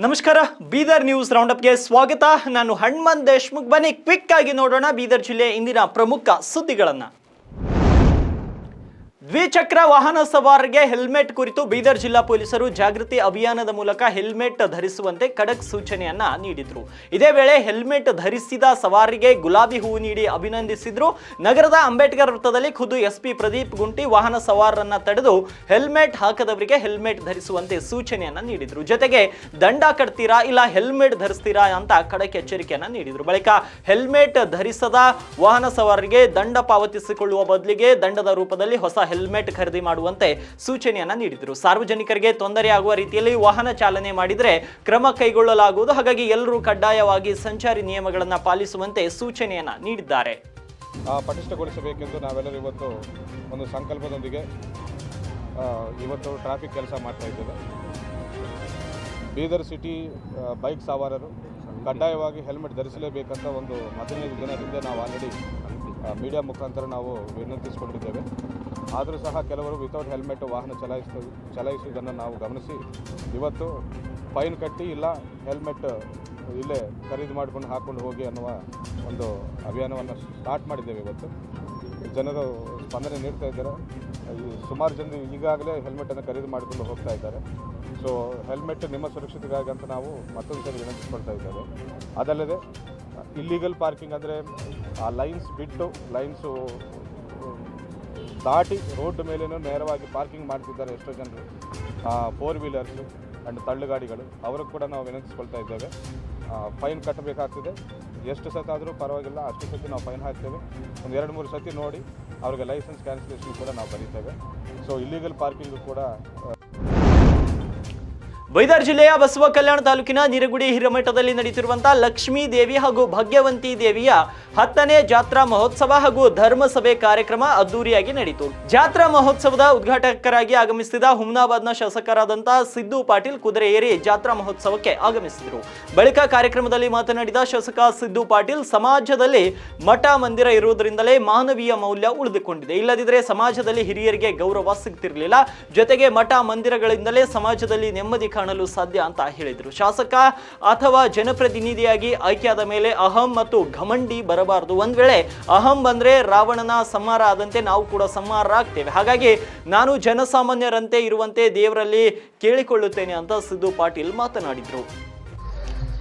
ನಮಸ್ಕಾರ, ಬೀದರ್ ನ್ಯೂಸ್ ರೌಂಡಪ್ಗೆ ಸ್ವಾಗತ. ನಾನು ಹಣ್ಮನ್ ದೇಶ್ಮುಖ್. ಬನ್ನಿ ಕ್ವಿಕ್ ಆಗಿ ನೋಡೋಣ ಬೀದರ್ ಜಿಲ್ಲೆಯ ಇಂದಿನ ಪ್ರಮುಖ ಸುದ್ದಿಗಳನ್ನ. ದ್ವಿಚಕ್ರ ವಾಹನ ಸವಾರರಿಗೆ ಹೆಲ್ಮೆಟ್ ಕುರಿತು ಬೀದರ್ ಜಿಲ್ಲಾ ಪೊಲೀಸರು ಜಾಗೃತಿ ಅಭಿಯಾನದ ಮೂಲಕ ಹೆಲ್ಮೆಟ್ ಧರಿಸುವಂತೆ ಖಡಕ್ ಸೂಚನೆಯನ್ನ ನೀಡಿದ್ರು. ಇದೇ ವೇಳೆ ಹೆಲ್ಮೆಟ್ ಧರಿಸಿದ ಸವಾರಿಗೆ ಗುಲಾಬಿ ಹೂವು ನೀಡಿ ಅಭಿನಂದಿಸಿದ್ರು. ನಗರದ ಅಂಬೇಡ್ಕರ್ ವೃತ್ತದಲ್ಲಿ ಖುದ್ದು ಎಸ್ಪಿ ಪ್ರದೀಪ್ ಗುಂಟಿ ವಾಹನ ಸವಾರರನ್ನ ತಡೆದು ಹೆಲ್ಮೆಟ್ ಹಾಕದವರಿಗೆ ಹೆಲ್ಮೆಟ್ ಧರಿಸುವಂತೆ ಸೂಚನೆಯನ್ನ ನೀಡಿದ್ರು. ಜೊತೆಗೆ ದಂಡ ಕಟ್ತೀರಾ ಇಲ್ಲ ಹೆಲ್ಮೆಟ್ ಧರಿಸ್ತೀರಾ ಅಂತ ಖಡಕ್ ಎಚ್ಚರಿಕೆಯನ್ನ ನೀಡಿದ್ರು. ಬಳಿಕ ಹೆಲ್ಮೆಟ್ ಧರಿಸದ ವಾಹನ ಸವಾರರಿಗೆ ದಂಡ ಪಾವತಿಸಿಕೊಳ್ಳುವ ಬದಲಿಗೆ ದಂಡದ ರೂಪದಲ್ಲಿ ಹೊಸ ಖರೀದಿ ಮಾಡುವಂತೆ ಸೂಚನೆಯನ್ನ ನೀಡಿದರು. ಸಾರ್ವಜನಿಕರಿಗೆ ತೊಂದರೆಯಾಗುವ ರೀತಿಯಲ್ಲಿ ವಾಹನ ಚಾಲನೆ ಮಾಡಿದರೆ ಕ್ರಮ ಕೈಗೊಳ್ಳಲಾಗುವುದು. ಹಾಗಾಗಿ ಎಲ್ಲರೂ ಕಡ್ಡಾಯವಾಗಿ ಸಂಚಾರಿ ನಿಯಮಗಳನ್ನು ಪಾಲಿಸುವಂತೆ ಸೂಚನೆಯನ್ನ ನೀಡಿದ್ದಾರೆ. ಪಟಿಷ್ಠಗೊಳಿಸಬೇಕೆಂದು ನಾವೆಲ್ಲರೂ ಇವತ್ತು ಒಂದು ಸಂಕಲ್ಪದೊಂದಿಗೆ ಇವತ್ತು ಟ್ರಾಫಿಕ್ ಕೆಲಸ ಮಾಡ್ತಾ ಇದ್ದೇವೆ. ಬೀದರ್ ಸಿಟಿ ಬೈಕ್ ಸವಾರರು ಕಡ್ಡಾಯವಾಗಿ ಹೆಲ್ಮೆಟ್ ಧರಿಸಲೇಬೇಕಂತ ಒಂದು ಹದಿನೈದು ದಿನದಿಂದ ನಾವು ಆಲ್ರೆಡಿ ಮೀಡಿಯಾ ಮುಖಾಂತರ ನಾವು ವಿನಂತಿಸಿಕೊಂಡಿದ್ದೇವೆ. ಆದರೂ ಸಹ ಕೆಲವರು ವಿತೌಟ್ ಹೆಲ್ಮೆಟ್ ವಾಹನ ಚಲಾಯಿಸ ಚಲಾಯಿಸುವುದನ್ನು ನಾವು ಗಮನಿಸಿ, ಇವತ್ತು ಫೈನ್ ಕಟ್ಟಿ ಇಲ್ಲ ಹೆಲ್ಮೆಟ್ ಇಲ್ಲೇ ಖರೀದಿ ಮಾಡ್ಕೊಂಡು ಹಾಕ್ಕೊಂಡು ಹೋಗಿ ಅನ್ನುವ ಒಂದು ಅಭಿಯಾನವನ್ನು ಸ್ಟಾರ್ಟ್ ಮಾಡಿದ್ದೇವೆ ಇವತ್ತು. ಜನರು ಸ್ಪಂದನೆ ನೀಡ್ತಾ ಇದ್ದಾರೆ. ಸುಮಾರು ಜನರು ಈಗಾಗಲೇ ಹೆಲ್ಮೆಟನ್ನು ಖರೀದಿ ಮಾಡಿಕೊಂಡು ಹೋಗ್ತಾ ಇದ್ದಾರೆ. ಸೊ ಹೆಲ್ಮೆಟ್ ನಿಮ್ಮ ಸುರಕ್ಷತೆಗಾಗಿ ಅಂತ ನಾವು ಮತ್ತೊಂದು ಸರಿ ವಿನಂತಿಸ್ಕೊಳ್ತಾ ಇದ್ದೇವೆ. ಅದಲ್ಲದೆ ಇಲ್ಲಿಗಲ್ ಪಾರ್ಕಿಂಗ್ ಅಂದರೆ ಆ ಲೈನ್ಸ್ ಬಿಟ್ಟು ಲೈನ್ಸು ದಾಟಿ ರೋಡ್ ಮೇಲೇ ನೇರವಾಗಿ ಪಾರ್ಕಿಂಗ್ ಮಾಡ್ತಿದ್ದಾರೆ ಎಷ್ಟೋ ಜನರು. ಫೋರ್ ವೀಲರ್ಸು ಆ್ಯಂಡ್ ತಳ್ಳುಗಾಡಿಗಳು. ಅವ್ರಿಗೆ ಕೂಡ ನಾವು ವಿನಂತಿಸ್ಕೊಳ್ತಾ ಇದ್ದೇವೆ. ಫೈನ್ ಕಟ್ಟಬೇಕಾಗ್ತದೆ. ಎಷ್ಟು ಸತ ಆದರೂ ಪರವಾಗಿಲ್ಲ. ಅಷ್ಟು ಸತಿ ನಾವು ಫೈನ್ ಹಾಕ್ತೇವೆ. ಒಂದು ಎರಡು, ಮೂರು ಸತಿ ನೋಡಿ, ಅವ್ರಿಗೆ ಲೈಸೆನ್ಸ್ ಕ್ಯಾನ್ಸಲೇಷನ್ ಕೂಡ ನಾವು ಬರೀತೇವೆ. ಸೊ ಇಲ್ಲೀಗಲ್ ಪಾರ್ಕಿಂಗು ಕೂಡ ಬೈದಾರ್ ಜಿಲ್ಲೆಯ ಬಸವ ಕಲ್ಯಾಣ ತಾಲೂಕಿನ ನಿರಗುಡಿ ಹಿರಮಠದಲ್ಲಿ ನಡೆಯುತ್ತಿರುವಂತಹ ಲಕ್ಷ್ಮೀ ದೇವಿ ಹಾಗೂ ಭಾಗ್ಯವಂತಿ ದೇವಿಯ ಹತ್ತನೇ ಜಾತ್ರಾ ಮಹೋತ್ಸವ ಹಾಗೂ ಧರ್ಮಸಭೆ ಕಾರ್ಯಕ್ರಮ ಅದ್ದೂರಿಯಾಗಿ ನಡೆಯಿತು ಜಾತ್ರಾ ಮಹೋತ್ಸವದ ಉದ್ಘಾಟಕರಾಗಿ ಆಗಮಿಸಿದ ಹುಮ್ನಾಬಾದ್ನ ಶಾಸಕರಾದಂತಹ ಸಿದ್ದು ಪಾಟೀಲ್ ಕುದುರೆ ಏರಿ ಜಾತ್ರಾ ಮಹೋತ್ಸವಕ್ಕೆ ಆಗಮಿಸಿದರು. ಬಳಿಕ ಕಾರ್ಯಕ್ರಮದಲ್ಲಿ ಮಾತನಾಡಿದ ಶಾಸಕ ಸಿದ್ದು ಪಾಟೀಲ್, ಸಮಾಜದಲ್ಲಿ ಮಠ ಮಂದಿರ ಇರುವುದರಿಂದಲೇ ಮಾನವೀಯ ಮೌಲ್ಯ ಉಳಿದುಕೊಂಡಿದೆ. ಇಲ್ಲದಿದ್ದರೆ ಸಮಾಜದಲ್ಲಿ ಹಿರಿಯರಿಗೆ ಗೌರವ ಸಿಗ್ತಿರಲಿಲ್ಲ. ಜೊತೆಗೆ ಮಠ ಮಂದಿರಗಳಿಂದಲೇ ಸಮಾಜದಲ್ಲಿ ನೆಮ್ಮದಿ ಕಾಣಲು ಸಾಧ್ಯ ಅಂತ ಹೇಳಿದರು. ಶಾಸಕ ಅಥವಾ ಜನಪ್ರತಿನಿಧಿಯಾಗಿ ಆಯ್ಕೆಯಾದ ಮೇಲೆ ಅಹಂ ಮತ್ತು ಘಮಂಡಿ ಬರಬಾರದು. ಒಂದ್ ವೇಳೆ ಅಹಂ ಬಂದ್ರೆ ರಾವಣನ ಸಂಹಾರ ಆದಂತೆ ನಾವು ಕೂಡ ಸಂಹಾರ ಆಗ್ತೇವೆ. ಹಾಗಾಗಿ ನಾನು ಜನಸಾಮಾನ್ಯರಂತೆ ಇರುವಂತೆ ದೇವರಲ್ಲಿ ಕೇಳಿಕೊಳ್ಳುತ್ತೇನೆ ಅಂತ ಸಿದ್ದು ಪಾಟೀಲ್ ಮಾತನಾಡಿದರು.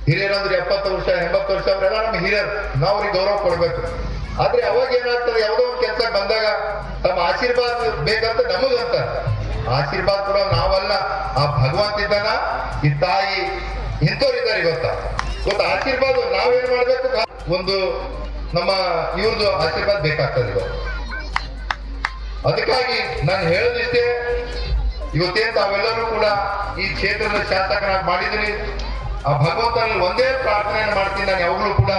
ಹಿರಿಯರಂದ್ರೆ ಎಪ್ಪತ್ತು ವರ್ಷ, ಎಂಬತ್ತು ವರ್ಷ ಅವರೆಲ್ಲ ನಮ್ಮ ಹಿರಿಯರು. ನಾವು ಅವ್ರಿಗೆ ಗೌರವ ಕೊಡ್ಬೇಕು. ಆದ್ರೆ ಅವಾಗ ಏನಾಗ್ತದೆ, ಯಾವುದೋ ಒಂದು ಕೆಲಸ ಬಂದಾಗ ತಮ್ಮ ಆಶೀರ್ವಾದ ಬೇಕಂತ ನಮಗಂತ. ಆಶೀರ್ವಾದ ಕೂಡ ನಾವಲ್ಲ. ಆ ಭಗವಂತ ಇದ್ದಾನ? ಈ ತಾಯಿ ಇಂಥವ್ರಿದ್ದಾರೆ ಇವತ್ತ. ಇವತ್ತು ಆಶೀರ್ವಾದ ನಾವೇನ್ ಮಾಡ್ಬೇಕು? ಒಂದು ನಮ್ಮ ಇವ್ರದ್ದು ಆಶೀರ್ವಾದ ಬೇಕಾಗ್ತದೆ ಇವತ್ತು. ಅದಕ್ಕಾಗಿ ನಾನು ಹೇಳದಿಷ್ಟೇ ಇವತ್ತೇ ತಾವೆಲ್ಲರೂ ಕೂಡ ಈ ಕ್ಷೇತ್ರದ ಶಾಸಕರಾಗಿ ಮಾಡಿದ್ರಿ ಆ ಭಗವಂತನಲ್ಲಿ ಒಂದೇ ಪ್ರಾರ್ಥನೆಯನ್ನು ಮಾಡ್ತೀನಿ ನಾನು ಯಾವಾಗಲೂ ಕೂಡ.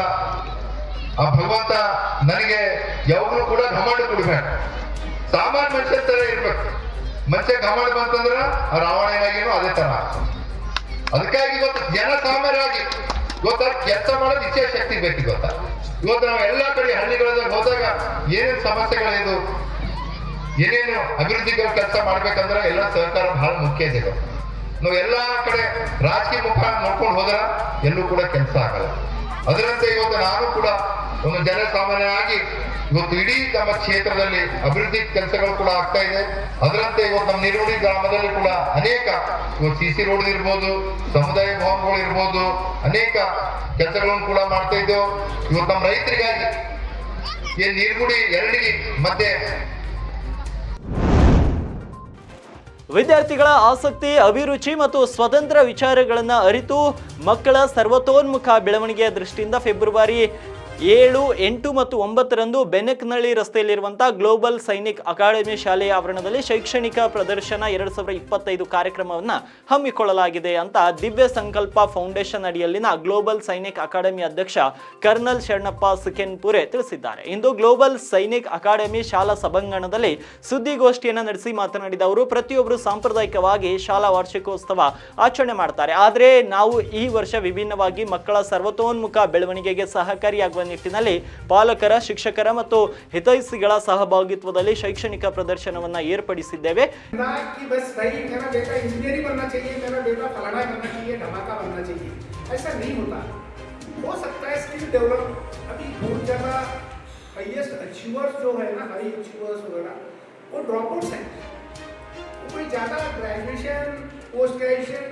ಆ ಭಗವಂತ ನನಗೆ ಯಾವಾಗಲೂ ಕೂಡ ಘಮಂಡ ಕೊಡ್ಬೇಕು. ಸಾಮಾನ್ಯ ಮನುಷ್ಯರ ತರ ಇರ್ಬೇಕು. ಮನುಷ್ಯ ಘಮಂಡ ಬಂತಂದ್ರ ಆ ರಾವಣ ಏನಾಗಿನೋ ಅದೇ ತರ. ಅದಕ್ಕಾಗಿ ಇವತ್ತು ಜನಸಾಮಾನ್ಯರಾಗಿ ಇವತ್ತ ಕೆಲಸ ಮಾಡೋದು ಇಚ್ಛೆ ಶಕ್ತಿ ಬೇಕು ಗೊತ್ತಾ? ಇವತ್ತು ನಾವು ಎಲ್ಲಾ ಕಡೆ ಹಳ್ಳಿಗಳಲ್ಲಿ ಹೋದಾಗ ಏನೇನು ಸಮಸ್ಯೆಗಳಿದು ಏನೇನು ಅಭಿವೃದ್ಧಿಗಳು ಕೆಲಸ ಮಾಡ್ಬೇಕಂದ್ರೆ ಎಲ್ಲ ಸರ್ಕಾರ ಬಹಳ ಮುಖ್ಯ ಇದೆ. ನಾವು ಎಲ್ಲಾ ಕಡೆ ರಾಜಕೀಯ ಮುಖ ನೋಡ್ಕೊಂಡು ಹೋದ್ರ ಎಲ್ಲೂ ಕೂಡ ಕೆಲಸ ಆಗಲ್ಲ. ಅದರಂತೆ ಇವತ್ತು ನಾನು ಕೂಡ ಒಂದು ಜನಸಾಮಾನ್ಯವಾಗಿ ಇವತ್ತು ಇಡೀ ನಮ್ಮ ಕ್ಷೇತ್ರದಲ್ಲಿ ಅಭಿವೃದ್ಧಿ ಕೆಲಸಗಳು ಕೂಡ ಆಗ್ತಾ ಇದೆ. ಅದರಂತೆ ಇವತ್ತು ನಮ್ಮ ನಿರೋಡಿ ಗ್ರಾಮದಲ್ಲಿ ಕೂಡ ಅನೇಕ ಇವತ್ತು ಸಿ ಸಿ ರೋಡ್ ಇರ್ಬೋದು, ಸಮುದಾಯ ಭವನಗಳು ಇರ್ಬೋದು, ಅನೇಕ ಕೆಲಸಗಳನ್ನು ಕೂಡ ಮಾಡ್ತಾ ಇದ್ದೇವೆ. ಇವತ್ತು ನಮ್ಮ ರೈತರಿಗಾಗಿ ಏನ್ ನೀರ್ಗುಡಿ ಎರಡಿಗೆ ಮತ್ತೆ ವಿದ್ಯಾರ್ಥಿಗಳ ಆಸಕ್ತಿ, ಅಭಿರುಚಿ ಮತ್ತು ಸ್ವತಂತ್ರ ವಿಚಾರಗಳನ್ನು ಅರಿತು ಮಕ್ಕಳ ಸರ್ವತೋನ್ಮುಖ ಬೆಳವಣಿಗೆಯ ದೃಷ್ಟಿಯಿಂದ ಫೆಬ್ರವರಿ ಏಳು, ಎಂಟು ಮತ್ತು ಒಂಬತ್ತರಂದು ಬೆನಕ್ನಳ್ಳಿ ರಸ್ತೆಯಲ್ಲಿರುವಂತಹ ಗ್ಲೋಬಲ್ ಸೈನಿಕ್ ಅಕಾಡೆಮಿ ಶಾಲೆಯ ಆವರಣದಲ್ಲಿ ಶೈಕ್ಷಣಿಕ ಪ್ರದರ್ಶನ ಎರಡು ಸಾವಿರದ ಇಪ್ಪತ್ತೈದು ಕಾರ್ಯಕ್ರಮವನ್ನು ಹಮ್ಮಿಕೊಳ್ಳಲಾಗಿದೆ ಅಂತ ದಿವ್ಯ ಸಂಕಲ್ಪ ಫೌಂಡೇಶನ್ ಅಡಿಯಲ್ಲಿನ ಗ್ಲೋಬಲ್ ಸೈನಿಕ್ ಅಕಾಡೆಮಿ ಅಧ್ಯಕ್ಷ ಕರ್ನಲ್ ಶರಣಪ್ಪ ಸುಖೆನ್ಪುರೆ ತಿಳಿಸಿದ್ದಾರೆ. ಇಂದು ಗ್ಲೋಬಲ್ ಸೈನಿಕ್ ಅಕಾಡೆಮಿ ಶಾಲಾ ಸಭಾಂಗಣದಲ್ಲಿ ಸುದ್ದಿಗೋಷ್ಠಿಯನ್ನು ನಡೆಸಿ ಮಾತನಾಡಿದ ಅವರು, ಪ್ರತಿಯೊಬ್ಬರು ಸಾಂಪ್ರದಾಯಿಕವಾಗಿ ಶಾಲಾ ವಾರ್ಷಿಕೋತ್ಸವ ಆಚರಣೆ ಮಾಡ್ತಾರೆ. ಆದರೆ ನಾವು ಈ ವರ್ಷ ವಿಭಿನ್ನವಾಗಿ ಮಕ್ಕಳ ಸರ್ವತೋನ್ಮುಖ ಬೆಳವಣಿಗೆಗೆ ಸಹಕಾರಿಯಾಗುವ ನಿಟ್ಟಿನಲ್ಲಿ ಪಾಲಕರ ಶಿಕ್ಷಕರ ಮತ್ತು ಹಿತೈಷಿಗಳ ಸಹಭಾಗಿತ್ವದಲ್ಲಿ ಶೈಕ್ಷಣಿಕ ಪ್ರದರ್ಶನವನ್ನ ಏರ್ಪಡಿಸಿದ್ದೇವೆ ना कि बस भाई मेरा बेटा इंजीनियरिंग बनना चाहिए मेरा बेटा फलाना बनना चाहिए धमाका बनना चाहिए ऐसा नहीं होता हो सकता है स्किल डेवलप अभी बहुत ज़्यादा हाइएस्ट अचीवर्स जो है ना हाई अचीवर्स वगैरह वो ड्रॉप आउट्स हैं वो कोई ज़्यादा ग्रेजुएशन पोस्ट ग्रेजुएशन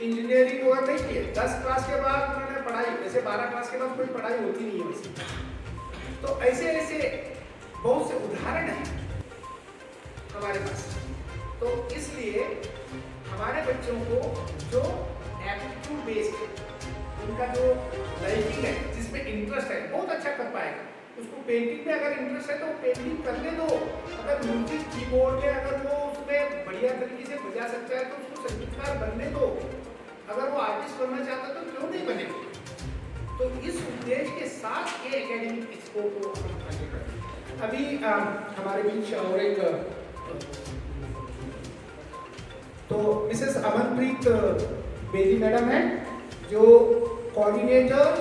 इंजीनियरिंग वगैरह नहीं किए दस क्लास के बाद उन्होंने पढ़ाई, जैसे बारह क्लास के बाद कोई पढ़ाई होती नहीं है वैसे। तो ऐसे ऐसे बहुत से उदाहरण हैं हमारे पास। तो इसलिए हमारे बच्चों को जो एप्टीट्यूड बेस्ड उनका जो लाइकिंग है, जिसमें इंटरेस्ट है, बहुत अच्छा कर पाएगा। उसको पेंटिंग में अगर इंटरेस्ट है तो पेंटिंग करने दो। अगर म्यूज़िक कीबोर्ड में अगर वो उसमें बढ़िया तरीके से बजा सकता है तो उसको संगीतकार बनने दो। अगर वो आर्टिस्ट बनना चाहता है तो क्यों नहीं बनेगा? तो इस उद्देश्य के साथ ये एकेडमिक एक्सपो को अभी अ, हमारे बीच और एक तो मिसेस अमनप्रीत बेदी मैडम है जो कोऑर्डिनेटर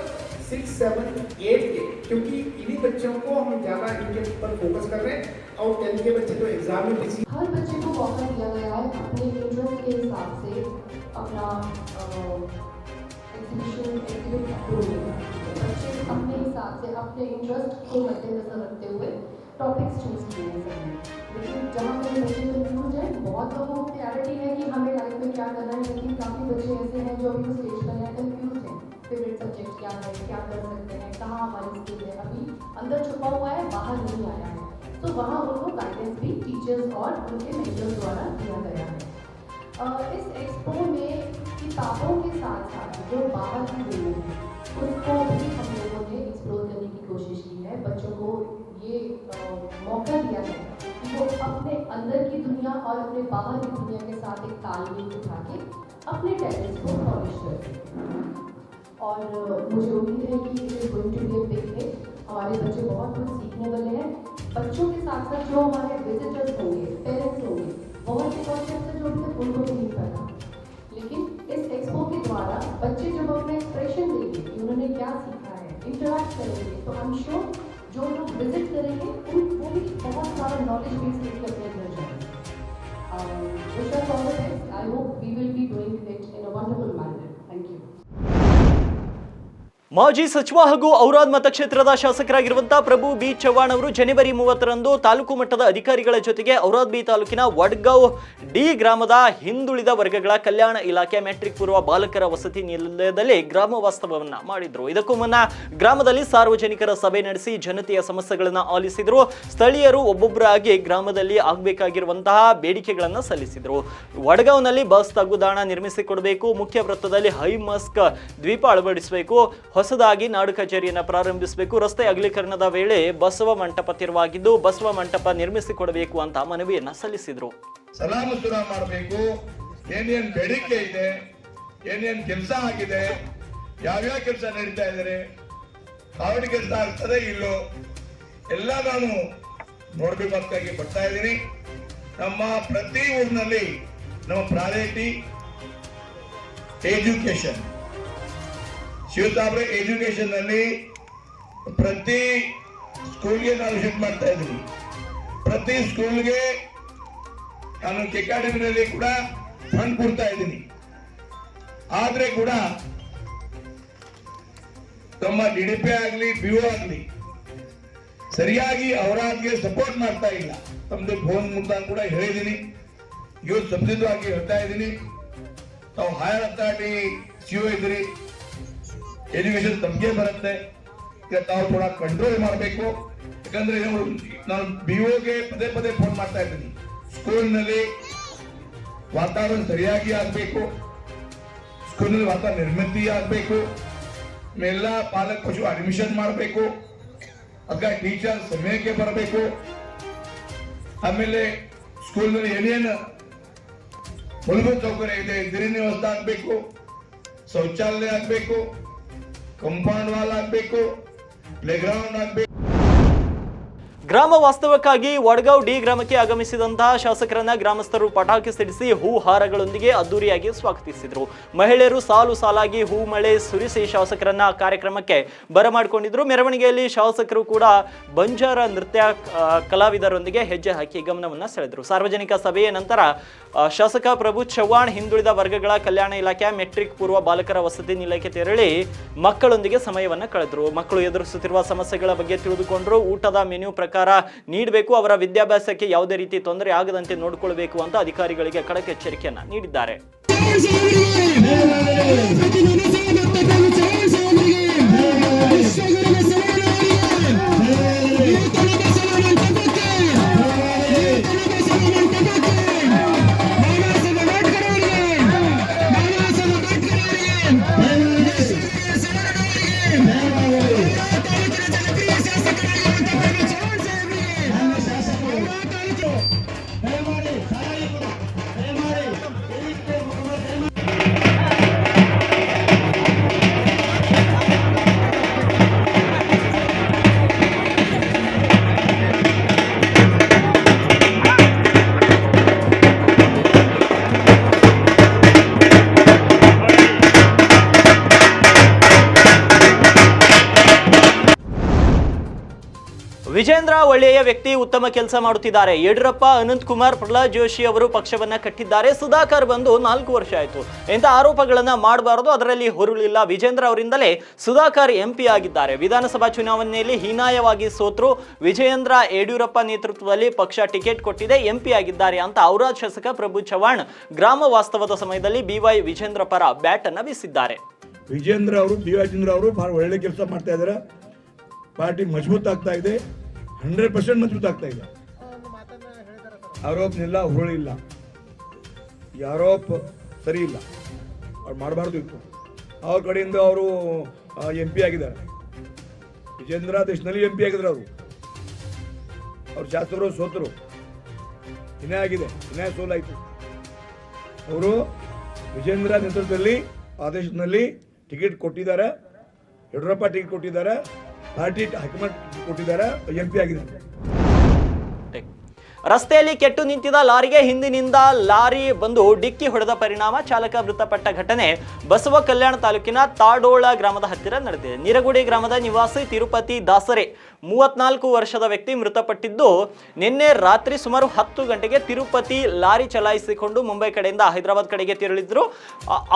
सिक्स सेवन एट के क्योंकि इन्हीं बच्चों को हम ज़्यादा इनके ऊपर फोकस कर रहे हैं और टेंथ के बच्चे तो एग्ज़ाम में किसी हर बच्चे को मौका दिया गया है अपने इंटरेस्ट के हिसाब से अपना बच्चे अपने हिसाब से अपने इंटरेस्ट को मद्देनजर रखते हुए टॉपिक्स चूज़ किए लेकिन जहाँ मेरे बच्चे कंफ्यूज हैं बहुत लोगों को क्लैरिटी है कि हमें लाइफ में क्या करना है लेकिन काफ़ी बच्चे ऐसे हैं जो अभी स्टेज पर हैं कंफ्यूज हैं फेवरेट सब्जेक्ट क्या है क्या कर सकते हैं कहाँ हमारी स्किल है अभी अंदर छुपा हुआ है बाहर नहीं आया है तो वहाँ उनको गाइडेंस भी टीचर्स और उनके मेंटर्स द्वारा दिया गया है इस एक्सपो में किताबों के साथ साथ जो बाहर की दुनिया है उसको भी हम लोगों ने एक्सप्लोर करने की कोशिश की है, बच्चों को ये मौका दिया है कि वो अपने अंदर की दुनिया और अपने बाहर की दुनिया के साथ एक तालमेल बिठा के अपने टैलेंट्स को पॉलिश कर और मुझे उम्मीद है कि is going to be big हमारे बच्चे बहुत कुछ सीखने वाले हैं। बच्चों के साथ साथ जो हमारे विजिटर्स होंगे पेरेंट्स होंगे, बहुत से कॉन्सेप्ट जो अभी उनको भी नहीं पता। लेकिन इंटरेक्ट करेंगे। तो आई एम श्योर जो लोग विज़िट करेंगे, उन वो भी बहुत सारा नॉलेज बेस लेके अपने घर जाएँगे। Wish I hope we will be doing it in a wonderful manner ಮಾಜಿ ಸಚಿವ ಹಾಗೂ ಔರಾದ್ ಮತಕ್ಷೇತ್ರದ ಶಾಸಕರಾಗಿರುವಂತಹ ಪ್ರಭು ಬಿ ಚವ್ಹಾಣ್ ಅವರು ಜನವರಿ ಮೂವತ್ತರಂದು ತಾಲೂಕು ಮಟ್ಟದ ಅಧಿಕಾರಿಗಳ ಜೊತೆಗೆ ಔರಾದ್ ಬಿ ತಾಲೂಕಿನ ವಡ್ಗಾವ್ ಡಿ ಗ್ರಾಮದ ಹಿಂದುಳಿದ ವರ್ಗಗಳ ಕಲ್ಯಾಣ ಇಲಾಖೆ ಮೆಟ್ರಿಕ್ ಪೂರ್ವ ಬಾಲಕರ ವಸತಿ ನಿಲಯದಲ್ಲಿ ಗ್ರಾಮ ವಾಸ್ತವವನ್ನ ಮಾಡಿದ್ರು. ಇದಕ್ಕೂ ಮುನ್ನ ಗ್ರಾಮದಲ್ಲಿ ಸಾರ್ವಜನಿಕರ ಸಭೆ ನಡೆಸಿ ಜನತೆಯ ಸಮಸ್ಯೆಗಳನ್ನು ಆಲಿಸಿದ್ರು. ಸ್ಥಳೀಯರು ಒಬ್ಬೊಬ್ಬರಾಗಿ ಗ್ರಾಮದಲ್ಲಿ ಆಗಬೇಕಾಗಿರುವಂತಹ ಬೇಡಿಕೆಗಳನ್ನು ಸಲ್ಲಿಸಿದ್ರು. ವಡ್ಗಾವ್ನಲ್ಲಿ ಬಸ್ ತಗ್ಗುದಾಣ ನಿರ್ಮಿಸಿಕೊಡಬೇಕು, ಮುಖ್ಯ ವೃತ್ತದಲ್ಲಿ ಹೈ ಮಸ್ಕ್ ದ್ವೀಪ ಅಳವಡಿಸಬೇಕು ಹೊಸದಾಗಿ ನಾಡು ಕಚೇರಿಯನ್ನು ಪ್ರಾರಂಭಿಸಬೇಕು. ರಸ್ತೆ ಅಗಲೀಕರಣದ ವೇಳೆ ಬಸವ ಮಂಟಪ ತೆರವಾಗಿದ್ದು ಬಸವ ಮಂಟಪ ನಿರ್ಮಿಸಿಕೊಡಬೇಕು ಅಂತ ಮನವಿಯನ್ನು ಸಲ್ಲಿಸಿದ್ರು. ಸಲಾಮಸುರ ಮಾಡಬೇಕು. ಏನೇನ್ ಬೇಡಿಕೆ ಇದೆ, ಏನೇನ್ ಕೆಲಸ ಆಗಿದೆ, ಯಾವ್ಯಾವ ಕೆಲಸ ನಡೀತಾ ಇದ್ದಾರೆ, ಕಾವಡಿ ಕೆಲಸ ಆಗ್ತದೆ ಇಲ್ಲೋ, ಎಲ್ಲ ನಾನು ನೋಡ್ಬೇಕಾಗಿ ಬರ್ತಾ ಇದ್ದೀನಿ. ನಮ್ಮ ಪ್ರತಿ ಊರಿನಲ್ಲಿ ನಮ್ಮ ಪ್ರಾಯೋರಿಟಿ ಎಜುಕೇಶನ್ ಶಿವಸಾಬ್ರೆ ಎಜುಕೇಶನ್ನಲ್ಲಿ ಪ್ರತಿ ಸ್ಕೂಲ್ಗೆ ನಾನು ಶಿಫ್ಟ್ ಮಾಡ್ತಾ ಇದ್ದೀನಿ ಪ್ರತಿ ಸ್ಕೂಲ್ಗೆ ನಾನು ಅಕಾಡೆಮಿನಲ್ಲಿ ಕೂಡ ಫಂಡ್ ಕೊಡ್ತಾ ಇದ್ದೀನಿ. ಆದ್ರೆ ಕೂಡ ತಮ್ಮ ಡಿ ಡಿ ಪಿ ಆಗಲಿ ಒ ಆಗಲಿ ಸರಿಯಾಗಿ ಅವರಾದ್ಗೆ ಸಪೋರ್ಟ್ ಮಾಡ್ತಾ ಇಲ್ಲ. ತಮ್ಮದು ಫೋನ್ ಮುಖಾಂತರ ಕೂಡ ಹೇಳಿದ್ದೀನಿ. ಇವತ್ತು ಸಂಸಿದ್ಧವಾಗಿ ಹೇಳ್ತಾ ಇದ್ದೀನಿ. ತಾವು ಹಾಯರ್ ಅಥಾರಿಟಿ ಸಿ ಇದ್ರಿ ಎಜುಕೇಶನ್ ತಮಗೆ ಬರುತ್ತೆ. ಈಗ ತಾವು ಕೂಡ ಕಂಟ್ರೋಲ್ ಮಾಡಬೇಕು. ಯಾಕಂದ್ರೆ ನಾನು ಬಿ ಗೆ ಪದೇ ಪದೇ ಫೋನ್ ಮಾಡ್ತಾ ಇದ್ದೀನಿ ಸ್ಕೂಲ್ನಲ್ಲಿ ವಾತಾವರಣ ಸರಿಯಾಗಿ ಆಗಬೇಕು. ಸ್ಕೂಲ್ನಲ್ಲಿ ವಾತಾವರಣ ನಿರ್ಮಿತಿ ಆಗಬೇಕು. ಎಲ್ಲ ಪಾಲಕ ಪಶು ಅಡ್ಮಿಷನ್ ಮಾಡಬೇಕು. ಅದಕ್ಕೆ ಟೀಚರ್ ಸಮಯಕ್ಕೆ ಬರಬೇಕು. ಆಮೇಲೆ ಸ್ಕೂಲ್ನಲ್ಲಿ ಏನೇನು ಮೂಲಭೂತ ಸೌಕರ್ಯ ಇದೆ ನೀರಿನ ವ್ಯವಸ್ಥೆ ಆಗಬೇಕು. ಶೌಚಾಲಯ ಆಗಬೇಕು. ಕಂಪೌಂಡ್ ವಾಲ್ ಆಗಬೇಕು ಪ್ಲೇಗ್ರೌಂಡ್ ಆಗಬೇಕು. ಗ್ರಾಮ ವಾಸ್ತವಕ್ಕಾಗಿ ವಡಗಾವ್ ಡಿ ಗ್ರಾಮಕ್ಕೆ ಆಗಮಿಸಿದಂತಹ ಶಾಸಕರನ್ನ ಗ್ರಾಮಸ್ಥರು ಪಟಾಕಿ ಸಿಡಿಸಿ ಹೂ ಹಾರಗಳೊಂದಿಗೆ ಅದ್ದೂರಿಯಾಗಿ ಸ್ವಾಗತಿಸಿದರು. ಮಹಿಳೆಯರು ಸಾಲು ಸಾಲಾಗಿ ಹೂ ಮಳೆ ಸುರಿಸಿ ಶಾಸಕರನ್ನ ಕಾರ್ಯಕ್ರಮಕ್ಕೆ ಬರಮಾಡಿಕೊಂಡಿದ್ರು. ಮೆರವಣಿಗೆಯಲ್ಲಿ ಶಾಸಕರು ಕೂಡ ಬಂಜಾರ ನೃತ್ಯ ಕಲಾವಿದರೊಂದಿಗೆ ಹೆಜ್ಜೆ ಹಾಕಿ ಗಮನವನ್ನ ಸೆಳೆದರು. ಸಾರ್ವಜನಿಕ ಸಭೆಯ ನಂತರ ಶಾಸಕ ಪ್ರಭು ಚವ್ಹಾಣ್ ಹಿಂದುಳಿದ ವರ್ಗಗಳ ಕಲ್ಯಾಣ ಇಲಾಖೆ, ಮೆಟ್ರಿಕ್ ಪೂರ್ವ ಬಾಲಕರ ವಸತಿ ನಿಲಯಕ್ಕೆ ತೆರಳಿ ಮಕ್ಕಳೊಂದಿಗೆ ಸಮಯವನ್ನು ಕಳೆದ್ರು. ಮಕ್ಕಳು ಎದುರಿಸುತ್ತಿರುವ ಸಮಸ್ಯೆಗಳ ಬಗ್ಗೆ ತಿಳಿದುಕೊಂಡರು. ಊಟದ ಮೆನ್ಯೂ ಪ್ರಕಾರ ನೀಡಬೇಕು ಅವರ ವಿದ್ಯಾಭ್ಯಾಸಕ್ಕೆ ಯಾವುದೇ ರೀತಿ ತೊಂದರೆ ಆಗದಂತೆ ನೋಡಿಕೊಳ್ಬೇಕು ಅಂತ ಅಧಿಕಾರಿಗಳಿಗೆ ಖಡಕ್ ಎಚ್ಚರಿಕೆಯನ್ನ ನೀಡಿದ್ದಾರೆ. ವಿಜೇಂದ್ರ ಒಳ್ಳೆಯ ವ್ಯಕ್ತಿ, ಉತ್ತಮ ಕೆಲಸ ಮಾಡುತ್ತಿದ್ದಾರೆ. ಯಡಿಯೂರಪ್ಪ, ಅನಂತ್ ಕುಮಾರ್, ಪ್ರಹ್ಲಾದ್ ಜೋಶಿ ಅವರು ಪಕ್ಷವನ್ನ ಕಟ್ಟಿದ್ದಾರೆ. ಸುಧಾಕರ್ ಬಂದು ನಾಲ್ಕು ವರ್ಷ ಆಯಿತು. ಇಂಥ ಆರೋಪಗಳನ್ನ ಮಾಡಬಾರದು, ಅದರಲ್ಲಿ ಹೊರಳಿಲ್ಲ. ವಿಜೇಂದ್ರ ಅವರಿಂದಲೇ ಸುಧಾಕರ್ ಎಂಪಿ ಆಗಿದ್ದಾರೆ. ವಿಧಾನಸಭಾ ಚುನಾವಣೆಯಲ್ಲಿ ಹೀನಾಯವಾಗಿ ಸೋತರು. ವಿಜೇಂದ್ರ ಯಡಿಯೂರಪ್ಪ ನೇತೃತ್ವದಲ್ಲಿ ಪಕ್ಷ ಟಿಕೆಟ್ ಕೊಟ್ಟಿದೆ. ಎಂಪಿ ಆಗಿದ್ದಾರೆ ಅಂತ ಔರಾದ್ ಶಾಸಕ ಪ್ರಭು ಚವ್ಹಾಣ್ ಗ್ರಾಮ ವಾಸ್ತವದ ಸಮಯದಲ್ಲಿ ಬಿವೈ ವಿಜೇಂದ್ರ ಪರ ಬ್ಯಾಟ್ ಅನ್ನ ಬೀಸಿದ್ದಾರೆ. ವಿಜೇಂದ್ರ ಅವರು ಬಿ ವಿಜೇಂದ್ರ ಅವರು ಬಹಳ ಒಳ್ಳೆ ಕೆಲಸ ಮಾಡ್ತಾ ಇದ್ದಾರೆ. ಪಾರ್ಟಿ ಮಜಬೂತ್ ಆಗ್ತಾ ಇದೆ. ಹಂಡ್ರೆಡ್ ಪರ್ಸೆಂಟ್ ಮಜಬೂತ್ ಆಗ್ತಾ ಇಲ್ಲ. ಆರೋಪನಿಲ್ಲ ಹುರುಳಿಲ್ಲ ಈ ಆರೋಪ ಸರಿ ಇಲ್ಲ. ಅವ್ರು ಮಾಡಬಾರ್ದು ಇತ್ತು. ಅವ್ರ ಕಡೆಯಿಂದ ಅವರು ಎಂ ಪಿ ಆಗಿದ್ದಾರೆ. ವಿಜೇಂದ್ರ ದೇಶದಲ್ಲಿ ಎಂ ಪಿ ಆಗಿದ್ರು ಅವರು. ಅವ್ರ ಶಾಸಕರು, ಸೋತರು. ಇನ್ಯಾಯ ಆಗಿದೆ. ಇನ್ಯಾಯ ಸೋಲಾಯಿತು. ಅವರು ವಿಜೇಂದ್ರ ನೇತೃತ್ವದಲ್ಲಿ ಆದೇಶದಲ್ಲಿ ಟಿಕೆಟ್ ಕೊಟ್ಟಿದ್ದಾರೆ. ಯಡಿಯೂರಪ್ಪ ಟಿಕೆಟ್ ಕೊಟ್ಟಿದ್ದಾರೆ. ಪಾರ್ಟಿ ಹೈಕಮಾಂಡ್ ಕೊಟ್ಟಿದ್ದಾರೆ ಎಂ ಪಿ ಆಗಿದ್ದಾರೆ. ರಸ್ತೆಯಲ್ಲಿ ಕೆಟ್ಟು ನಿಂತಿದ್ದ ಲಾರಿಗೆ ಹಿಂದಿನಿಂದ ಲಾರಿ ಬಂದು ಡಿಕ್ಕಿ ಹೊಡೆದ ಪರಿಣಾಮ. ಚಾಲಕ ಮೃತಪಟ್ಟ ಘಟನೆ ಬಸವ ಕಲ್ಯಾಣ ತಾಲೂಕಿನ ತಾಡೋಳ ಗ್ರಾಮದ ಹತ್ತಿರ ನಡೆದಿದೆ. ನೀರಗುಡಿ ಗ್ರಾಮದ ನಿವಾಸಿ ತಿರುಪತಿ ದಾಸರೆ ಮೂವತ್ನಾಲ್ಕು ವರ್ಷದ ವ್ಯಕ್ತಿ ಮೃತಪಟ್ಟಿದ್ದು, ನಿನ್ನೆ ರಾತ್ರಿ ಸುಮಾರು ಹತ್ತು ಗಂಟೆಗೆ ತಿರುಪತಿ ಲಾರಿ ಚಲಾಯಿಸಿಕೊಂಡು ಮುಂಬೈ ಕಡೆಯಿಂದ ಹೈದರಾಬಾದ್ ಕಡೆಗೆ ತೆರಳಿದ್ರು.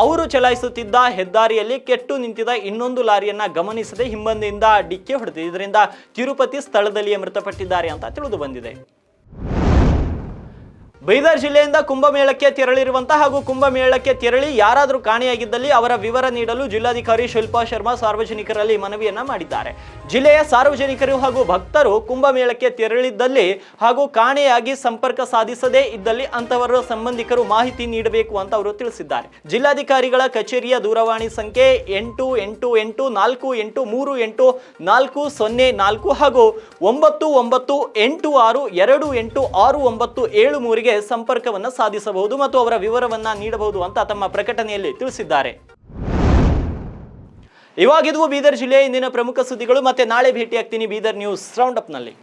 ಅವರು ಚಲಾಯಿಸುತ್ತಿದ್ದ ಹೆದ್ದಾರಿಯಲ್ಲಿ ಕೆಟ್ಟು ನಿಂತಿದ್ದ ಇನ್ನೊಂದು ಲಾರಿಯನ್ನ ಗಮನಿಸದೆ ಹಿಂಬಂದಿಯಿಂದ ಡಿಕ್ಕಿ ಹೊಡೆದಿದೆ ಇದರಿಂದ ತಿರುಪತಿ ಸ್ಥಳದಲ್ಲಿಯೇ ಮೃತಪಟ್ಟಿದ್ದಾರೆ ಅಂತ ತಿಳಿದು ಬಂದಿದೆ. ಬೀದರ್ ಜಿಲ್ಲೆಯಿಂದ ಕುಂಭಮೇಳಕ್ಕೆ ತೆರಳಿರುವಂತಹ ಹಾಗೂ ಕುಂಭಮೇಳಕ್ಕೆ ತೆರಳಿ ಯಾರಾದರೂ ಕಾಣೆಯಾಗಿದ್ದಲ್ಲಿ ಅವರ ವಿವರ ನೀಡಲು ಜಿಲ್ಲಾಧಿಕಾರಿ ಶಿಲ್ಪಾ ಶರ್ಮಾ ಸಾರ್ವಜನಿಕರಲ್ಲಿ ಮನವಿಯನ್ನ ಮಾಡಿದ್ದಾರೆ. ಜಿಲ್ಲೆಯ ಸಾರ್ವಜನಿಕರು ಹಾಗೂ ಭಕ್ತರು ಕುಂಭಮೇಳಕ್ಕೆ ತೆರಳಿದ್ದಲ್ಲಿ ಹಾಗೂ ಕಾಣೆಯಾಗಿ ಸಂಪರ್ಕ ಸಾಧಿಸದೇ ಇದ್ದಲ್ಲಿ ಅಂತವರ ಸಂಬಂಧಿಕರು ಮಾಹಿತಿ ನೀಡಬೇಕು ಅಂತ ಅವರು ತಿಳಿಸಿದ್ದಾರೆ. ಜಿಲ್ಲಾಧಿಕಾರಿಗಳ ಕಚೇರಿಯ ದೂರವಾಣಿ ಸಂಖ್ಯೆ ಎಂಟು ಎಂಟು ಎಂಟು ನಾಲ್ಕು ಎಂಟು ಮೂರು ಎಂಟು ನಾಲ್ಕು ಸೊನ್ನೆ ನಾಲ್ಕು ಹಾಗೂ ಒಂಬತ್ತು ಒಂಬತ್ತು ಎಂಟು ಆರು ಎರಡು ಎಂಟು ಆರು ಒಂಬತ್ತು ಏಳು ಮೂರಿಗೆ ಸಂಪರ್ಕವನ್ನು ಸಾಧಿಸಬಹುದು ಮತ್ತು ಅವರ ವಿವರವನ್ನ ನೀಡಬಹುದು ಅಂತ ತಮ್ಮ ಪ್ರಕಟಣೆಯಲ್ಲಿ ತಿಳಿಸಿದ್ದಾರೆ. ಇವಾಗಿದ್ವು ಬೀದರ್ ಜಿಲ್ಲೆಯ ಇಂದಿನ ಪ್ರಮುಖ ಸುದ್ದಿಗಳು, ಮತ್ತೆ ನಾಳೆ ಭೇಟಿಯಾಗ್ತೀನಿ ಬೀದರ್ ನ್ಯೂಸ್ ರೌಂಡ್ ಅಪ್ನಲ್ಲಿ